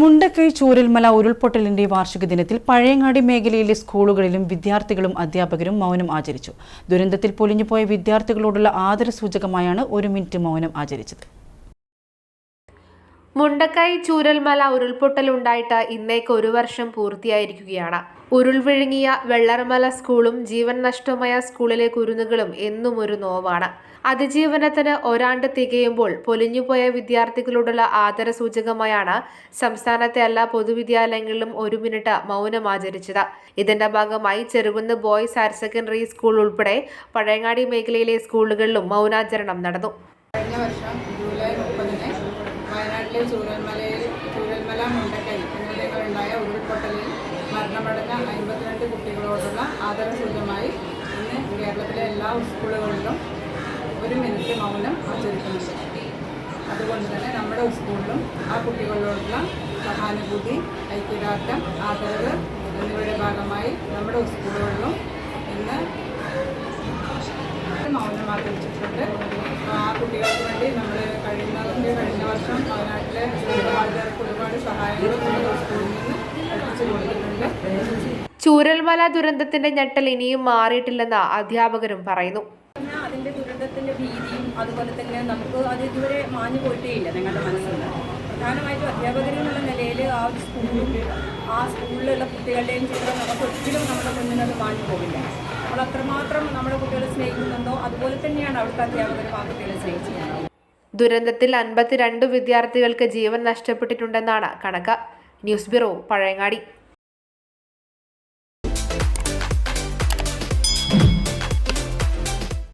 മുണ്ടക്കൈ ചൂരൽമല ഉരുൾപൊട്ടലിന്റെ വാർഷിക ദിനത്തിൽ പഴയങ്ങാടി മേഖലയിലെ സ്കൂളുകളിലും വിദ്യാർത്ഥികളും അധ്യാപകരും മൗനം ആചരിച്ചു. ദുരന്തത്തിൽ പൊലിഞ്ഞുപോയ വിദ്യാർത്ഥികളോടുള്ള ആദരസൂചകമായാണ് ഒരു മിനിറ്റ് മൗനം ആചരിച്ചത്. മുണ്ടക്കൈ ചൂരൽമല ഉരുൾപൊട്ടലുണ്ടായിട്ട് ഇന്നേക്ക് ഒരു വർഷം പൂർത്തിയായിരിക്കുകയാണ്. ഉരുൾവിഴുങ്ങിയ വെള്ളർമല സ്കൂളും ജീവൻ നഷ്ടമായ സ്കൂളിലെ കുരുന്നുകളും എന്നും ഒരു നോവാണ്. അതിജീവനത്തിന് ഒരാണ്ട് തികയുമ്പോൾ പൊലിഞ്ഞുപോയ വിദ്യാർത്ഥികളോടുള്ള ആദര സൂചകമായാണ് സംസ്ഥാനത്തെ എല്ലാ പൊതുവിദ്യാലയങ്ങളിലും ഒരു മിനിറ്റ് മൗനം ആചരിച്ചത് ഇതിന്റെ ഭാഗമായി Cherukunnu boys higher secondary school ഉൾപ്പെടെ പഴയങ്ങാടി മേഖലയിലെ സ്കൂളുകളിലും മൗനാചരണം നടന്നു. കഴിഞ്ഞ വർഷം വയനാട്ടിലെ ചൂരൽമലയിൽ ചൂരൽമല മുണ്ടക്കൈ എന്നിവിടങ്ങളിലുണ്ടായ ഉരുൾപൊട്ടലിൽ മരണമടഞ്ഞ അമ്പത്തിരണ്ട് കുട്ടികളോടുള്ള ആദരസൂചകമായി ഇന്ന് കേരളത്തിലെ എല്ലാ സ്കൂളുകളിലും ഒരു മിനിറ്റ് മൗനം ആചരിക്കുന്നുണ്ട്. അതുകൊണ്ട് തന്നെ നമ്മുടെ സ്കൂളിലും ആ കുട്ടികളോടുള്ള സഹാനുഭൂതി ഐക്യദാർഢ്യം ആദരവ് എന്നിവയുടെ ഭാഗമായി നമ്മുടെ സ്കൂളുകളിലും ഇന്ന് മൗനം ആചരിച്ചിട്ടുണ്ട്. ആ കുട്ടികൾക്ക് വേണ്ടി നമ്മൾ കഴിയുന്നതിന്റെ കഴിഞ്ഞ വർഷം വയനാട്ടിലെ ബാധിതർക്ക് ഒരുപാട് സഹായങ്ങൾ സ്കൂളിൽ നിന്ന് എത്തിച്ചു കൊടുത്തിട്ടുണ്ട്. ചൂരൽമല ദുരന്തത്തിന്റെ ഞെട്ടൽ ഇനിയും മാറിയിട്ടില്ലെന്ന് അധ്യാപകരും പറയുന്നു. അതിന്റെ ദുരന്തത്തിന്റെ ഭീതിയും അതുപോലെ തന്നെ നമുക്ക് അത് ഇതുവരെ മാഞ്ഞു പോയിട്ടേയില്ല ഞങ്ങളുടെ മനസ്സിൽ. പ്രധാനമായിട്ടും അധ്യാപകരെന്നുള്ള നിലയിൽ ആ ഒരു സ്കൂളും ആ സ്കൂളിലുള്ള കുട്ടികളുടെയും ചിത്രം നമുക്ക് ഒരിക്കലും നമ്മുടെ മുന്നിൽ അത് മാഞ്ഞു പോകില്ല നമ്മൾ അത്രമാത്രം നമ്മുടെ കുട്ടികളെ സ്നേഹിക്കുന്നുണ്ടോ? അതുപോലെ തന്നെയാണ് അവിടുത്തെ അധ്യാപകരും ആ കുട്ടികളെ സ്നേഹിച്ചിരുന്നത് ദുരന്തത്തിൽ അൻപത്തിരണ്ട് വിദ്യാർത്ഥികൾക്ക് ജീവൻ നഷ്ടപ്പെട്ടിട്ടുണ്ടെന്നാണ് കണക്ക്. News bureau Pazhayangadi.